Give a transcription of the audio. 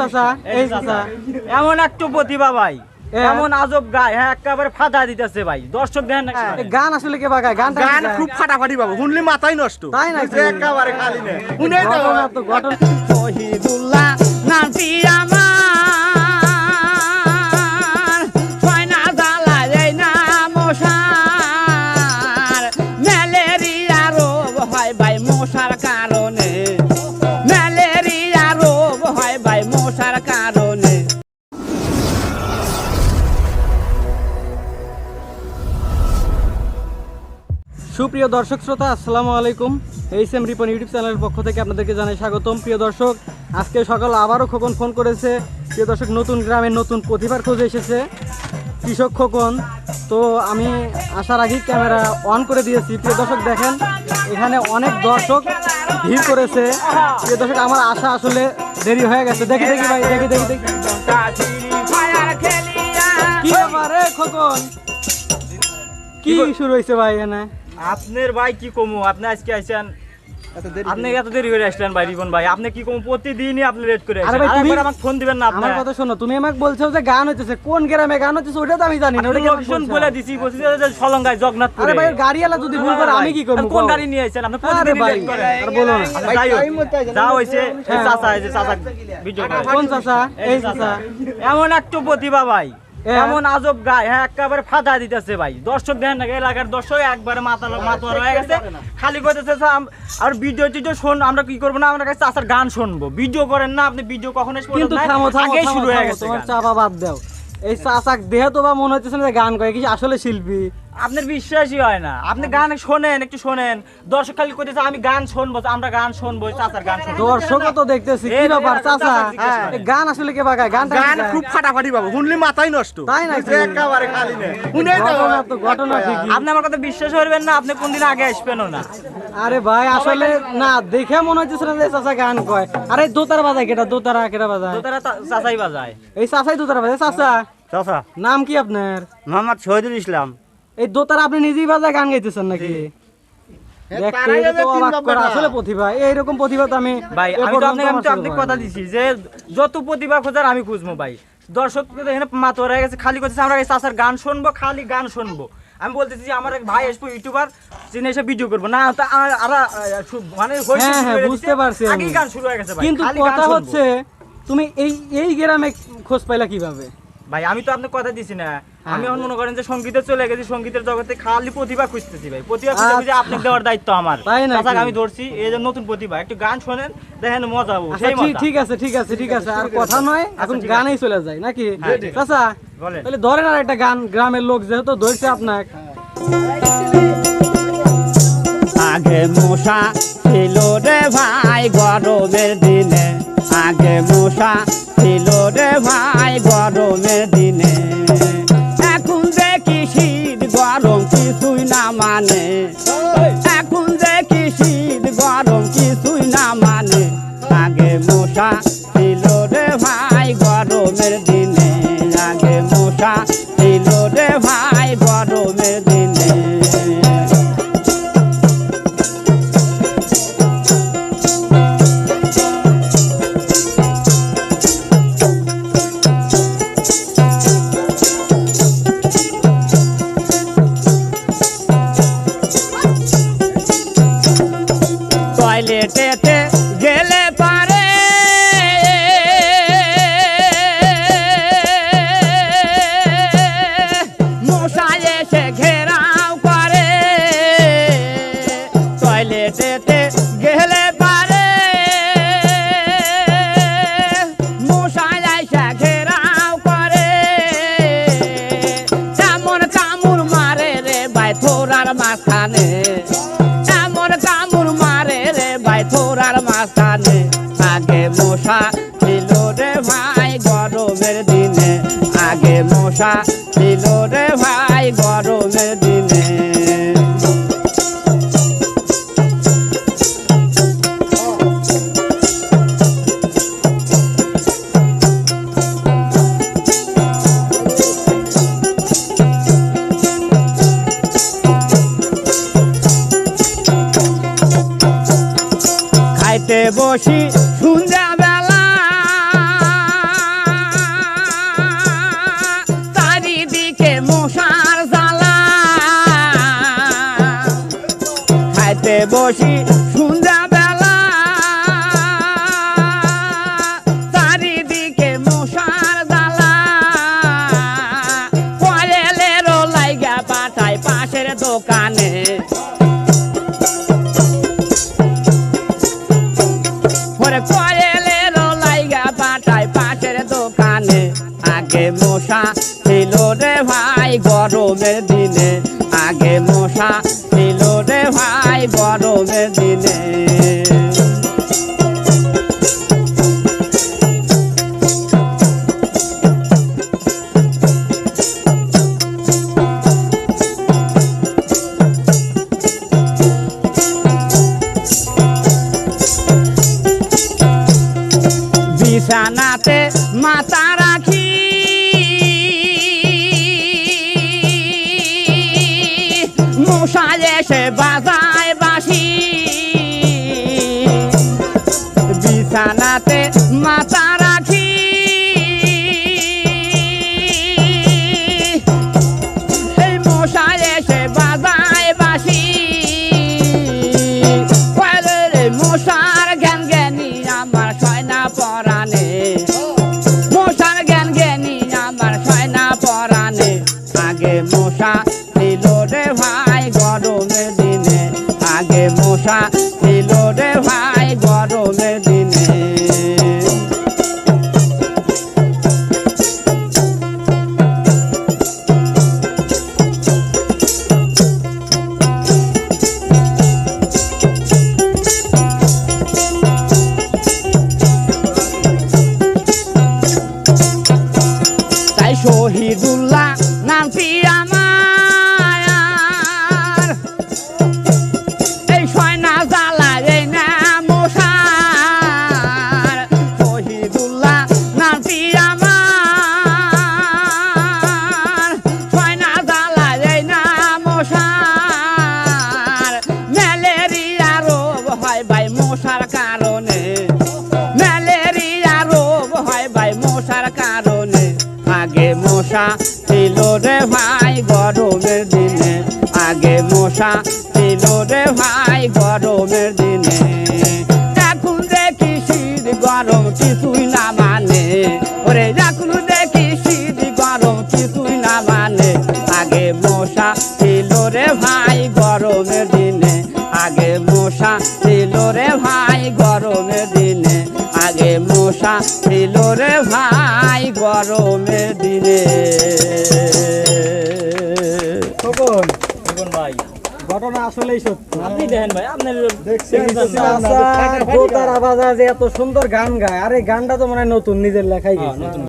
চাচা এই চাচা। এমন একটু প্রতিভা ভাই এমন আজব গায় হ্যাঁ একেবারে ফাটা দিতেছে ভাই দর্শক দেন গান আসলে কে বাগায়? গান গান খুব ফাটাফাটি বাবু শুনলি মাথাই নষ্ট। তাই না একেবারে খালি নেই শুনে তো ঘটনা তো ঘটনা। সুপ্রিয় দর্শক শ্রোতা, আসসালামু আলাইকুম। এইচ এম রিপন ইউটিউব চ্যানেলের পক্ষ থেকে আপনাদেরকে জানাই স্বাগতম। প্রিয় দর্শক, আজকে সকাল আবারও খোকন ফোন করেছে। প্রিয় দর্শক, নতুন গ্রামের নতুন প্রতিভার খোঁজে এসেছে। কৃষক খোকন, তো আমি আসার আগেই ক্যামেরা অন করে দিয়েছি। প্রিয় দর্শক, দেখেন, এখানে অনেক দর্শক ভিড় করেছে। প্রিয় দর্শক, আমার আশা আসলে দেরি হয়ে গেছে। দেখি দেখি ভাই, দেখি দেখি দেখি। কি খোকন? কি শুরু হয়েছে ভাই এখানে? আপনার ভাই কি কমু? আপনি আজকে আইছেন আপনি এত দেরি করে আসলেন ভাই রিপন ভাই। আপনি কি কমু? প্রতিদিনই আপনি লেট করে আরে ভাই, আমাকে ফোন দিবেন না আপনি। আমার কথা শোনো তুমি আমাকে বলছো যে গান হচ্ছে কোন গ্রামে গান হচ্ছে ওটা তো আমি জানি না ওটা লোকেশন বলে দিছি বলছি যে সলঙ্গায় জগন্নাথপুরে। আরে ভাই গাড়িওয়ালা যদি ভুল করে আমি কি করব? কোন গাড়ি নিয়ে আইছেন? আপনি প্রতিদিন ভাই লেট করেন। আর বলো না। যাই হোক, যা হয়েছে হ্যাঁ। চাচা এই যে চাচা। ভিডিও কোন চাচা? এই চাচা। এমন একটু প্রতিভা ভাই। এমন আজব গায়ে হ্যাঁ একেবারে ফাটা দিতেছে ভাই। দর্শক না এলাকার দর্শক একবারে মাথা মাথা হয়ে গেছে। খালি করতেছে আর ভিডিও টিডিও শোন আমরা কি করব না আমরা কাছে চাচার গান শুনব। ভিডিও করেন না আপনি ভিডিও কখনো কিন্তু আগেই শুরু হয়ে গেছে তোমার চাপা বাদ দাও। এই চাচাক দেহে তো বা মনে হচ্ছে না যে গান করে কি আসলে শিল্পী? আপনার বিশ্বাসই হয় না। আপনি গান শোনেন একটু শোনেন। দর্শক খালি কইতেছে আমি গান শুনব আমরা গান শুনব চাচার গান শুনব। দর্শকও তো দেখতেছি কি ব্যাপার চাচা? গান আসলে কে বাগায়? গান গান খুব ফাটাফাটি বাবু শুনলি মাথাই নষ্ট। তাই নাকি? একেবারে খালি নেই। শুনে তো ঘটনা তো ঘটনা ঠিকই। আপনি আমার কথা বিশ্বাস করবেন না আপনি কোনদিন আগে আসবেনও না। আরে ভাই আসলে না দেখে মনে হচ্ছে না যে চাচা গান কয়। আরে দোতারা বাজায় কেটা দোতারা কেটা বাজায়? তো তারা তা- চাচাই বাজায়। এই চাচাই দোতারা বাজায়। চাচা চাচা। নাম কি আপনার? মোহাম্মদ শহীদুল ইসলাম। এই দোতারা আপনি নিজেই বাজায় গান গাইতেছেন নাকি। আসলে প্রতিভা। এইরকম প্রতিভা তো আমি ভাই আমি তো আপনাকে আমি তো আপনাকে কথা দিছি যে যত প্রতিভা খোঁজার আমি খুঁজবো ভাই। দর্শক এখানে হয়ে গেছে খালি করতেছে আমরা চাচার গান শুনব খালি গান শুনব। আমি বলতেছি যে আমার এক ভাই আসব ইউটিউবার চিনে এসে ভিডিও করব। না মানে হ্যাঁ, হ্যাঁ, বুঝতে পারছি আগেই গান শুরু হয়ে গেছে কিন্তু কথা হচ্ছে তুমি এই এই গ্রামে খোঁজ পাইলা কীভাবে? ভাই আমি তো আপনাকে কথা দিছি না। আমি এখন মনে করেন যে সঙ্গীতে চলে গেছি সঙ্গীতের জগতে খালি প্রতিভা খুঁজতেছি ভাই। প্রতিভা খুঁজে খুঁজে আচ্ছা। আপনাকে দেওয়ার দায়িত্ব আমার। তাই নাকি? আমি ধরছি এই যে নতুন প্রতিভা। একটু গান শোনেন দেখেন মজা হব আচ্ছা সেই ঠিক মজা। ঠিক আছে ঠিক আছে ঠিক আছে। আর কথা নয় এখন গানেই চলে যায় নাকি? হ্যাঁ, চাচা বলেন। তাহলে ধরেন আর একটা গান গ্রামের লোক যেহেতু ধরছে আপনাকে। আগে মশা ছিল রে ভাই গরমের দিনে। আগে মশা ছিল রে ভাই গরমের দিনে। এখন দেখি শীত, গরম কিছুই না মানে। এখন দেখি শীত, গরম কিছুই না মানে। আগে মশা ছিল রে ভাই, গরমের দিনে। টয়লেটেতে গেলে পারে। মশাই এসে ঘেরাও করে। টয়লেটেতে মশা ছিল রে ভাই গরমের দিনে। খাইতে বসি বসি সন্ধ্যা বেলা চারিদিকে মশার জ্বালা। কয়েলেরও লাইগা পাঠায় পাশের দোকানে। কয়েলেরও লাইগা পাঠায় পাশের দোকানে। আগে মশা ছিল রে ভাই গরমের দিনে। আগে মশা ছিল রে ভাই গরমের বিছানাতে মাথা রাখি। মশাই এসে বাজায় বাসি বিছানাতে মাথা মশা ছিল রে ভাই, গরমের দিনে। আগে মশা ছিল রে ভাই, গরমের দিনে। এখন দেখি শীত, গরম কিছুই না মানে। ওরে এখন দেখি শীত, গরম কিছুই না মানে। আগে মশা ছিল রে ভাই, গরমের দিনে। আগে মশা মশা ছিল রে ভাই গরমের দিনে খোকন ভাই। ঘটনা আসলেই সত্যি। আপনি দেখেন ভাই আপনার এত সুন্দর গান গায় আর এই গানটা তো মনে হয় নতুন নিজের লেখাই হ্যাঁ, গেছে।